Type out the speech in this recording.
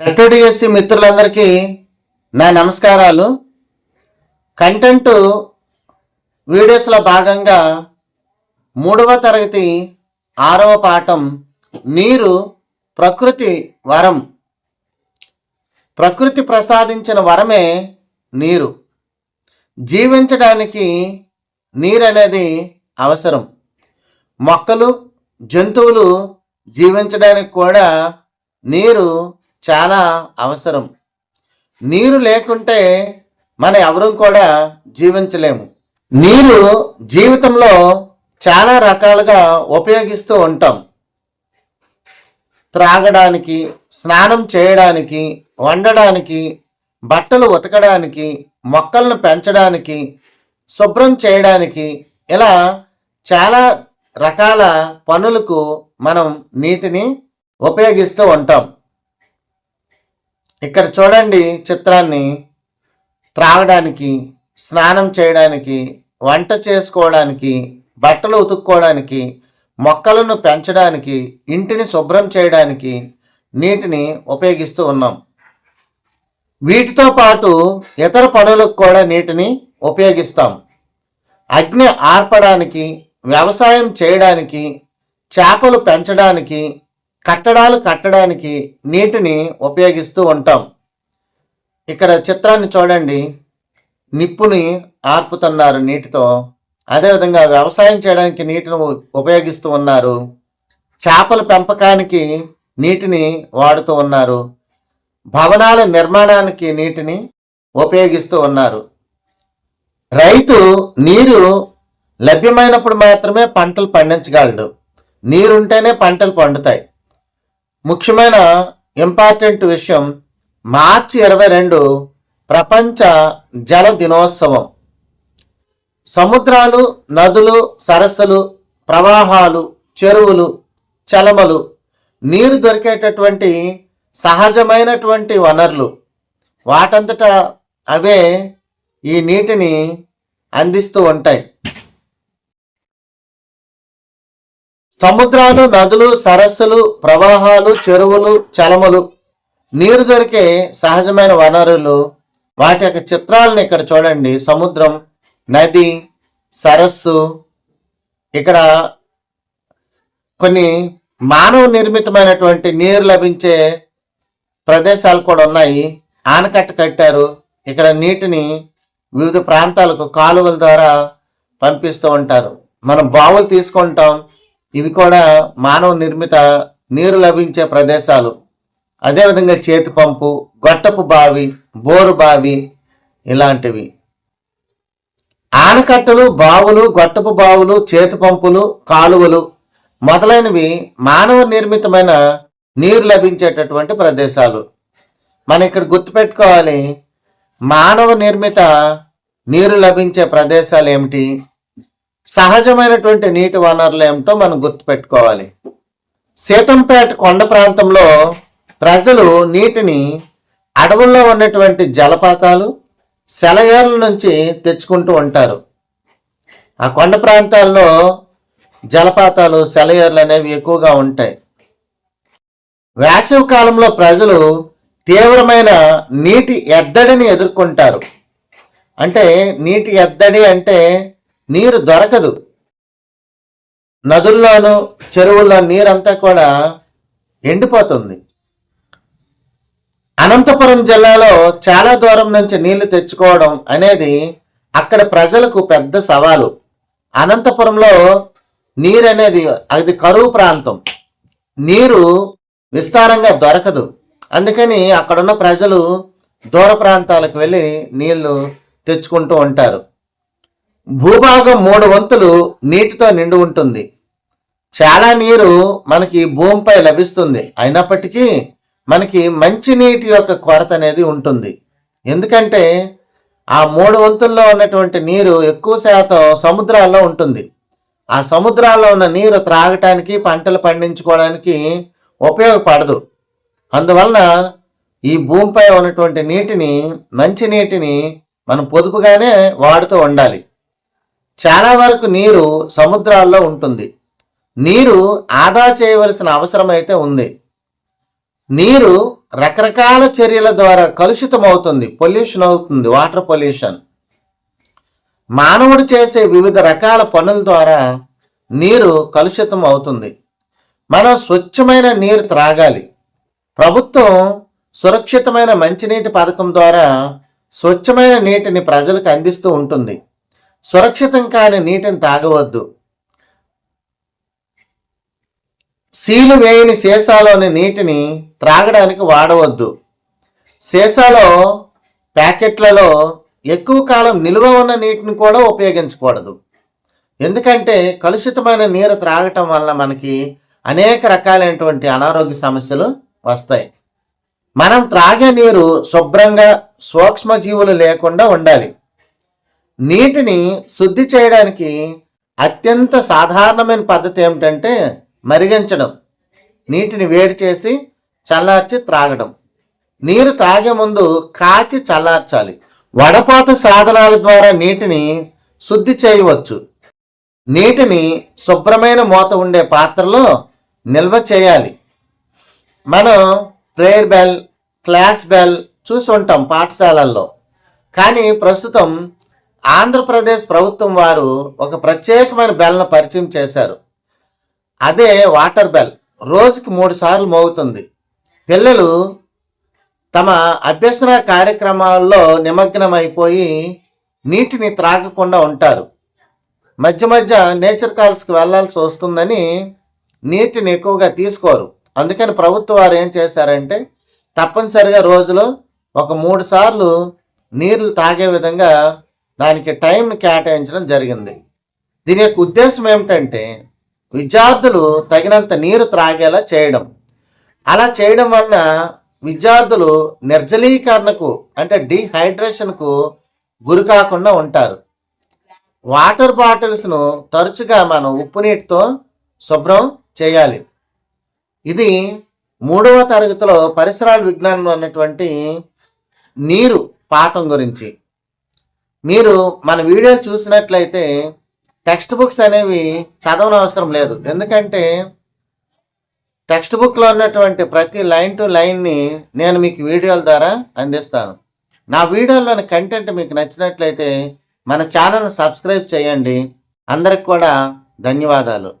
టెట్టోడిఎస్సి మిత్రులందరికీ నా నమస్కారాలు. కంటెంట్ వీడియోస్లో భాగంగా మూడవ తరగతి ఆరవ పాఠం నీరు ప్రకృతి వరం. ప్రకృతి ప్రసాదించిన వరమే నీరు. జీవించడానికి నీరు అనేది అవసరం. మొక్కలు జంతువులు జీవించడానికి కూడా నీరు చాలా అవసరం. నీరు లేకుంటే మన ఎవరూ కూడా జీవించలేము. నీరు జీవితంలో చాలా రకాలుగా ఉపయోగిస్తూ ఉంటాం. త్రాగడానికి స్నానం చేయడానికి వండడానికి బట్టలు ఉతకడానికి మొక్కలను పెంచడానికి శుభ్రం చేయడానికి ఇలా చాలా రకాల పనులకు మనం నీటిని ఉపయోగిస్తూ ఉంటాం. ఇక్కడ చూడండి చిత్రాన్ని త్రాగడానికి స్నానం చేయడానికి వంట చేసుకోవడానికి బట్టలు ఉతుక్కోవడానికి మొక్కలను పెంచడానికి ఇంటిని శుభ్రం చేయడానికి నీటిని ఉపయోగిస్తూ ఉన్నాం. వీటితో పాటు ఇతర పనులకు కూడా నీటిని ఉపయోగిస్తాం. అగ్ని ఆర్పడానికి వ్యవసాయం చేయడానికి చేపలు పెంచడానికి కట్టడాలు కట్టడానికి నీటిని ఉపయోగిస్తూ ఉంటాం. ఇక్కడ చిత్రాన్ని చూడండి. నిప్పుని ఆర్పుతున్నారు నీటితో. అదేవిధంగా వ్యవసాయం చేయడానికి నీటిని ఉపయోగిస్తూ ఉన్నారు. చేపల పెంపకానికి నీటిని వాడుతూ ఉన్నారు. భవనాల నిర్మాణానికి నీటిని ఉపయోగిస్తూ ఉన్నారు. రైతు నీరు లభ్యమైనప్పుడు మాత్రమే పంటలు పండించగలడు. నీరుంటేనే పంటలు పండుతాయి. ముఖ్యమైన ఇంపార్టెంట్ విషయం మార్చి ఇరవై రెండు ప్రపంచ జల దినోత్సవం. సముద్రాలు నదులు సరస్సులు ప్రవాహాలు చెరువులు చలమలు నీరు దొరికేటటువంటి సహజమైనటువంటి వనరులు. వాటంతటా అవే ఈ నీటిని అందిస్తూ ఉంటాయి. సముద్రాలు నదులు సరస్సులు ప్రవాహాలు చెరువులు చలములు నీరు దొరికే సహజమైన వనరులు వాటి యొక్క చిత్రాలను ఇక్కడ చూడండి. సముద్రం నది సరస్సు ఇక్కడ కొన్ని మానవ నిర్మితమైనటువంటి నీరు లభించే ప్రదేశాలు కూడా ఉన్నాయి. ఆనకట్ట కట్టారు. ఇక్కడ నీటిని వివిధ ప్రాంతాలకు కాలువల ద్వారా పంపిస్తూ ఉంటారు. మనం బావులు తీసుకుంటాం. ఇవి కూడా మానవ నిర్మిత నీరు లభించే ప్రదేశాలు. అదేవిధంగా చేతి పంపు గొట్టపు బావి బోరు బావి ఇలాంటివి. ఆనకట్టలు బావులు గొట్టపు బావులు చేతి పంపులు కాలువలు మొదలైనవి మానవ నిర్మితమైన నీరు లభించేటటువంటి ప్రదేశాలు. మనం ఇక్కడ గుర్తుపెట్టుకోవాలి మానవ నిర్మిత నీరు లభించే ప్రదేశాలు ఏమిటి? సహజమైనటువంటి నీటి వనరులు ఏమిటో మనం గుర్తుపెట్టుకోవాలి. సీతంపేట కొండ ప్రాంతంలో ప్రజలు నీటిని అడవుల్లో ఉన్నటువంటి జలపాతాలు సెలయేర్ల నుంచి తెచ్చుకుంటూ ఉంటారు. ఆ కొండ ప్రాంతాల్లో జలపాతాలు సెలయేర్లు అనేవి ఎక్కువగా ఉంటాయి. వేసవి కాలంలో ప్రజలు తీవ్రమైన నీటి ఎద్దడిని ఎదుర్కొంటారు. అంటే నీటి ఎద్దడి అంటే నీరు దొరకదు. నదుల్లోనూ చెరువుల్లో నీరంతా కూడా ఎండిపోతుంది. అనంతపురం జిల్లాలో చాలా దూరం నుంచి నీళ్ళు తెచ్చుకోవడం అనేది అక్కడ ప్రజలకు పెద్ద సవాలు. అనంతపురంలో నీరు అనేది అది కరువు ప్రాంతం. నీరు విస్తారంగా దొరకదు. అందుకని అక్కడున్న ప్రజలు దూర ప్రాంతాలకు వెళ్ళి నీళ్ళు తెచ్చుకుంటూ ఉంటారు. భూభాగం మూడు వంతులు నీటితో నిండి ఉంటుంది. చాలా నీరు మనకి భూమిపై లభిస్తుంది. అయినప్పటికీ మనకి మంచి నీటి యొక్క కొరత అనేది ఉంటుంది. ఎందుకంటే ఆ మూడు వంతుల్లో ఉన్నటువంటి నీరు ఎక్కువ శాతం సముద్రాల్లో ఉంటుంది. ఆ సముద్రాల్లో ఉన్న నీరు త్రాగటానికి పంటలు పండించుకోవడానికి ఉపయోగపడదు. అందువలన ఈ భూమిపై ఉన్నటువంటి నీటిని మంచి నీటిని మనం పొదుపుగానే వాడుతూ ఉండాలి. చాలా వరకు నీరు సముద్రాల్లో ఉంటుంది. నీరు ఆదా చేయవలసిన అవసరం అయితే ఉంది. నీరు రకరకాల చర్యల ద్వారా కలుషితం అవుతుంది పొల్యూషన్ అవుతుంది వాటర్ పొల్యూషన్. మానవుడు చేసే వివిధ రకాల పనుల ద్వారా నీరు కలుషితం అవుతుంది మనం స్వచ్ఛమైన నీరు త్రాగాలి. ప్రభుత్వం సురక్షితమైన మంచినీటి పథకం ద్వారా స్వచ్ఛమైన నీటిని ప్రజలకు అందిస్తూ ఉంటుంది. సురక్షితం కాని నీటిని తాగవద్దు. సీలు వేయని సీసాలోని నీటిని త్రాగడానికి వాడవద్దు. సీసాలో ప్యాకెట్లలో ఎక్కువ కాలం నిల్వ ఉన్న నీటిని కూడా ఉపయోగించకూడదు. ఎందుకంటే కలుషితమైన నీరు త్రాగటం వల్ల మనకి అనేక రకాలైనటువంటి అనారోగ్య సమస్యలు వస్తాయి. మనం త్రాగే నీరు శుభ్రంగా సూక్ష్మజీవులు లేకుండా ఉండాలి. నీటిని శుద్ధి చేయడానికి అత్యంత సాధారణమైన పద్ధతి ఏమిటంటే మరిగించడం. నీటిని వేడి చేసి చల్లార్చి త్రాగడం. నీరు తాగే ముందు కాచి చల్లార్చాలి. వడపాత సాధనాల ద్వారా నీటిని శుద్ధి చేయవచ్చు. నీటిని శుభ్రమైన మూత ఉండే పాత్రలో నిల్వ చేయాలి. మనం ప్రేయర్ బెల్ క్లాస్ బెల్ చూసి ఉంటాం పాఠశాలల్లో. కానీ ప్రస్తుతం ఆంధ్రప్రదేశ్ ప్రభుత్వం వారు ఒక ప్రత్యేకమైన బెల్ను పరిచయం చేశారు. అదే వాటర్ బెల్. రోజుకి మూడు సార్లు మోగుతుంది. పిల్లలు తమ అభ్యసన కార్యక్రమాల్లో నిమగ్నమైపోయి నీటిని త్రాగకుండా ఉంటారు. మధ్య మధ్య నేచర్ కాల్స్కి వెళ్ళాల్సి వస్తుందని నీటిని ఎక్కువగా తీసుకోరు. అందుకని ప్రభుత్వం వారు ఏం చేశారంటే తప్పనిసరిగా రోజులో ఒక మూడు సార్లు నీళ్ళు తాగే విధంగా దానికి టైంని కేటాయించడం జరిగింది. దీని యొక్క ఉద్దేశం ఏమిటంటే విద్యార్థులు తగినంత నీరు త్రాగేలా చేయడం. అలా చేయడం వలన విద్యార్థులు నిర్జలీకరణకు అంటే డీహైడ్రేషన్కు గురి కాకుండా ఉంటారు. వాటర్ బాటిల్స్ను తరచుగా మనం ఉప్పు నీటితో శుభ్రం చేయాలి. ఇది మూడవ తరగతిలో పరిసరాల విజ్ఞానం అన్నటువంటి నీరు పాఠం గురించి. మీరు మన వీడియోలు చూసినట్లయితే టెక్స్ట్ బుక్స్ అనేవి చదవనవసరం అవసరం లేదు. ఎందుకంటే టెక్స్ట్ బుక్లో ఉన్నటువంటి ప్రతి లైన్ టు లైన్ని నేను మీకు వీడియోల ద్వారా అందిస్తాను. నా వీడియోలోని కంటెంట్ మీకు నచ్చినట్లయితే మన ఛానల్ని సబ్స్క్రైబ్ చేయండి. అందరికి కూడా ధన్యవాదాలు.